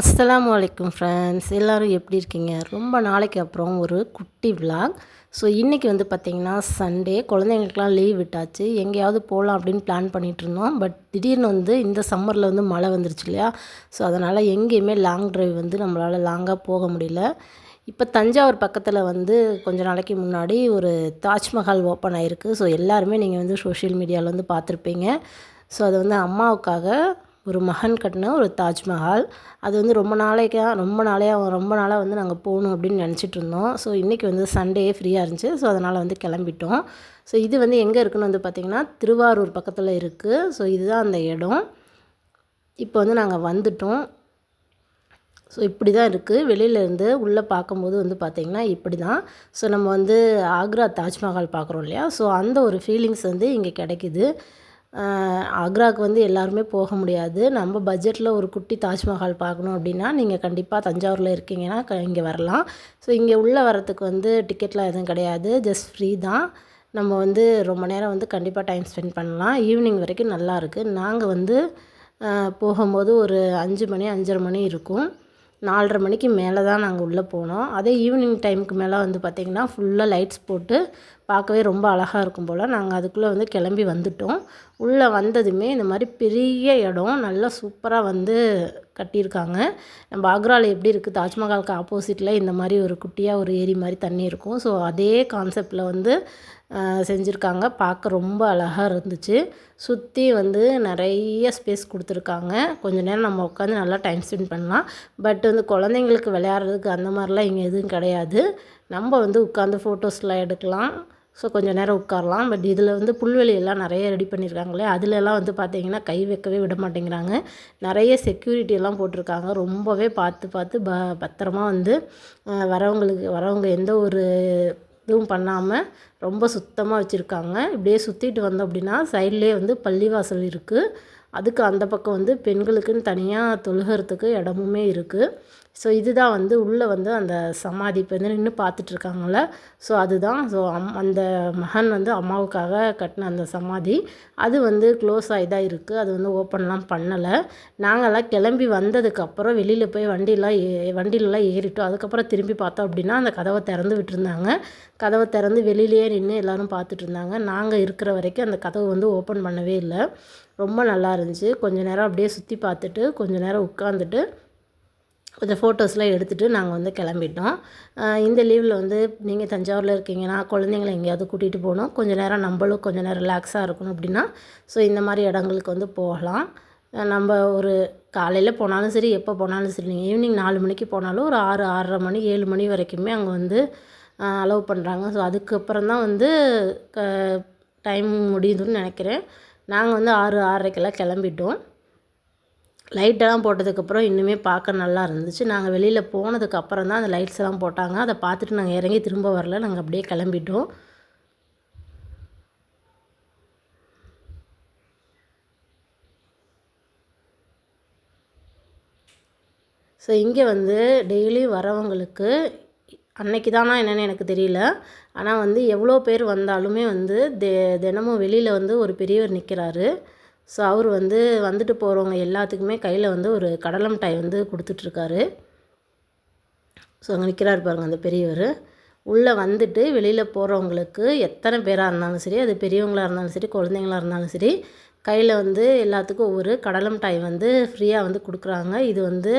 அஸ்லாம் வலைக்கம் ஃப்ரெண்ட்ஸ் எல்லோரும் எப்படி இருக்கீங்க? ரொம்ப நாளைக்கு அப்புறம் ஒரு குட்டி விலாக் ஸோ இன்றைக்கி வந்து பார்த்திங்கன்னா சண்டே குழந்தைங்களுக்குலாம் லீவ் விட்டாச்சு. எங்கேயாவது போகலாம் அப்படின்னு பிளான் பண்ணிகிட்டு இருந்தோம். பட் திடீர்னு வந்து இந்த சம்மரில் வந்து மழை வந்துருச்சு இல்லையா? ஸோ அதனால் எங்கேயுமே லாங் ட்ரைவ் வந்து நம்மளால் லாங்காக போக முடியல. இப்போ தஞ்சாவூர் பக்கத்தில் வந்து கொஞ்ச நாளைக்கு முன்னாடி ஒரு தாஜ்மஹால் ஓப்பன் ஆகிருக்கு ஸோ எல்லாருமே நீங்கள் வந்து சோஷியல் மீடியாவில் வந்து பார்த்துருப்பீங்க. ஸோ அதை வந்து அம்மாவுக்காக ஒரு மகன் கட்டின ஒரு தாஜ்மஹால். அது வந்து ரொம்ப நாளைக்காக ரொம்ப நாளையாக ரொம்ப நாளாக வந்து நாங்கள் போகணும் அப்படின்னு நினச்சிட்டு இருந்தோம். ஸோ இன்றைக்கி வந்து சண்டே ஃப்ரீயாக இருந்துச்சு. ஸோ அதனால் வந்து கிளம்பிட்டோம். ஸோ இது வந்து எங்கே இருக்குன்னு வந்து பார்த்திங்கன்னா திருவாரூர் பக்கத்தில் இருக்குது ஸோ இதுதான் அந்த இடம். இப்போ வந்து நாங்கள் வந்துட்டோம். ஸோ இப்படி தான் இருக்குது வெளியிலேருந்து உள்ளே பார்க்கும்போது வந்து பார்த்திங்கன்னா இப்படி தான் ஸோ நம்ம வந்து ஆக்ரா தாஜ்மஹால் பார்க்குறோம் இல்லையா? ஸோ அந்த ஒரு ஃபீலிங்ஸ் வந்து இங்கே கிடைக்கிது. ஆக்ராவுக்கு வந்து எல்லாருமே போக முடியாது. நம்ம பட்ஜெட்டில் ஒரு குட்டி தாஜ்மஹால் பார்க்கணும் அப்படின்னா நீங்கள் கண்டிப்பாக தஞ்சாவூரில் இருக்கீங்கன்னா க இங்கே வரலாம். ஸோ இங்கே உள்ளே வரத்துக்கு வந்து டிக்கெட்லாம் எதுவும் கிடையாது. ஜஸ்ட் ஃப்ரீ தான். நம்ம வந்து ரொம்ப நேரம் வந்து கண்டிப்பாக டைம் ஸ்பெண்ட் பண்ணலாம். ஈவினிங் வரைக்கும் நல்லாயிருக்கு நாங்கள் வந்து போகும்போது ஒரு அஞ்சு மணி அஞ்சரை மணி இருக்கும். நாலரை மணிக்கு மேலே தான் நாங்கள் உள்ளே போனோம். அதே ஈவினிங் டைமுக்கு மேலே வந்து பார்த்திங்கன்னா ஃபுல்லாக லைட்ஸ் போட்டு பார்க்கவே ரொம்ப அழகாக இருக்கும் போல். நாங்கள் அதுக்குள்ளே வந்து கிளம்பி வந்துட்டோம். உள்ளே வந்ததுமே இந்த மாதிரி பெரிய இடம். நல்லா சூப்பராக வந்து கட்டியிருக்காங்க. நம்ம ஆக்ராவில் எப்படி இருக்குது தாஜ்மஹாலுக்கு ஆப்போசிட்டில் இந்த மாதிரி ஒரு குட்டியாக ஒரு ஏரி மாதிரி தண்ணி இருக்கும். ஸோ அதே கான்செப்டில் வந்து செஞ்சுருக்காங்க. பார்க்க ரொம்ப அழகாக இருந்துச்சு. சுற்றி வந்து நிறைய ஸ்பேஸ் கொடுத்துருக்காங்க. கொஞ்ச நேரம் நம்ம உட்காந்து நல்லா டைம் ஸ்பெண்ட் பண்ணலாம். பட் வந்து குழந்தைங்களுக்கு விளையாடுறதுக்கு அந்த மாதிரிலாம் இங்கே எதுவும் கிடையாது. நம்ம வந்து உட்காந்து ஃபோட்டோஸ்லாம் எடுக்கலாம். ஸோ கொஞ்சம் நேரம் உட்காரலாம். பட் இதில் வந்து புல்வெளியெல்லாம் நிறைய ரெடி பண்ணியிருக்காங்களே அதிலெல்லாம் வந்து பார்த்திங்கன்னா கை வைக்கவே விட மாட்டேங்கிறாங்க. நிறைய செக்யூரிட்டி எல்லாம் போட்டிருக்காங்க. ரொம்பவே பார்த்து பார்த்து ப பத்திரமா வந்து வரவங்களுக்கு வரவங்க எந்த ஒரு இதுவும் பண்ணாமல் ரொம்ப சுத்தமாக வச்சுருக்காங்க. இப்படியே சுற்றிட்டு வந்தோம் அப்படின்னா சைட்லேயே வந்து பள்ளிவாசல் இருக்குது அதுக்கு அந்த பக்கம் வந்து பெண்களுக்குன்னு தனியாக தொழுகிறதுக்கு இடமுமே இருக்குது ஸோ இதுதான் வந்து உள்ளே வந்து அந்த சமாதி. இப்போ வந்து நின்று பார்த்துட்ருக்காங்கள ஸோ அதுதான். ஸோ அம் அந்த மகன் வந்து அம்மாவுக்காக கட்டின அந்த சமாதி. அது வந்து க்ளோஸ் ஆகி தான் இருக்குது அது வந்து ஓப்பன்லாம் பண்ணலை. நாங்கள்லாம் கிளம்பி வந்ததுக்கப்புறம் வெளியில் போய் வண்டியெலாம் ஏ வண்டியிலலாம் ஏறிட்டோம். அதுக்கப்புறம் திரும்பி பார்த்தோம் அப்படின்னா அந்த கதவை திறந்து விட்டுருந்தாங்க. கதவை திறந்து வெளியிலேயே நின்று எல்லோரும் பார்த்துட்டு இருந்தாங்க நாங்கள் இருக்கிற வரைக்கும் அந்த கதவை வந்து ஓப்பன் பண்ணவே இல்லை. ரொம்ப நல்லா இருந்துச்சு. கொஞ்சம் நேரம் அப்படியே சுற்றி பார்த்துட்டு கொஞ்சம் நேரம் உட்காந்துட்டு கொஞ்சம் ஃபோட்டோஸ்லாம் எடுத்துகிட்டு நாங்கள் வந்து கிளம்பிட்டோம். இந்த லீவில் வந்து நீங்கள் தஞ்சாவூரில் இருக்கீங்கன்னா குழந்தைங்கள எங்கேயாவது கூட்டிகிட்டு போகணும். கொஞ்சம் நேரம் நம்மளும் கொஞ்சம் நேரம் ரிலாக்ஸாக இருக்கணும் அப்படின்னா ஸோ இந்த மாதிரி இடங்களுக்கு வந்து போகலாம். நம்ம ஒரு காலையில் போனாலும் சரி எப்போ போனாலும் சரி நீங்கள் ஈவினிங் நாலு மணிக்கு போனாலும் ஒரு ஆறு ஆறரை மணி ஏழு மணி வரைக்குமே அங்கே வந்து அலோவ் பண்ணுறாங்க ஸோ அதுக்கப்புறம் தான் வந்து க டைம் முடியுதுன்னு நினைக்கிறேன். நாங்கள் வந்து ஆறு ஆறரைக்கெல்லாம் கிளம்பிட்டோம். லைட்டெல்லாம் போட்டதுக்கப்புறம் இன்னுமே பார்க்க நல்லா இருந்துச்சு. நாங்கள் வெளியில் போனதுக்கப்புறம் தான் அந்த லைட்ஸ் எல்லாம் போட்டாங்க. அதை பார்த்துட்டு நாங்கள் இறங்கி திரும்ப வரல. நாங்கள் அப்படியே கிளம்பிட்டோம். ஸோ இங்கே வந்து டெய்லியும் வரவங்களுக்கு அன்னைக்கு தானா என்னென்னு எனக்கு தெரியல. ஆனால் வந்து எவ்வளோ பேர் வந்தாலுமே வந்து தெ தினமும் வெளியில் வந்து ஒரு பெரியவர் நிற்கிறாரு ஸோ அவர் வந்து வந்துட்டு போகிறவங்க எல்லாத்துக்குமே கையில் வந்து ஒரு கடலை மிட்டாய் வந்து கொடுத்துட்ருக்காரு ஸோ அங்கே நிற்கிறாரு பாருங்கள் அந்த பெரியவர். உள்ளே வந்துட்டு வெளியில் போகிறவங்களுக்கு எத்தனை பேராக இருந்தாலும் சரி அது பெரியவங்களாக இருந்தாலும் சரி குழந்தைங்களாக இருந்தாலும் சரி கையில் வந்து எல்லாத்துக்கும் ஒவ்வொரு கடலை மிட்டாய் வந்து ஃப்ரீயாக வந்து கொடுக்குறாங்க. இது வந்து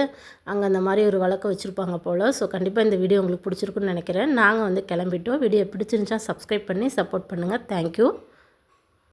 அங்கே அந்த மாதிரி ஒரு வழக்கம் வச்சுருப்பாங்க போல். ஸோ கண்டிப்பாக இந்த வீடியோ உங்களுக்கு பிடிச்சிருக்குன்னு நினைக்கிறேன். நாங்கள் வந்து கிளம்பிட்டோம். வீடியோ பிடிச்சிருந்துச்சா சப்ஸ்கிரைப் பண்ணி சப்போர்ட் பண்ணுங்கள் தேங்க்யூ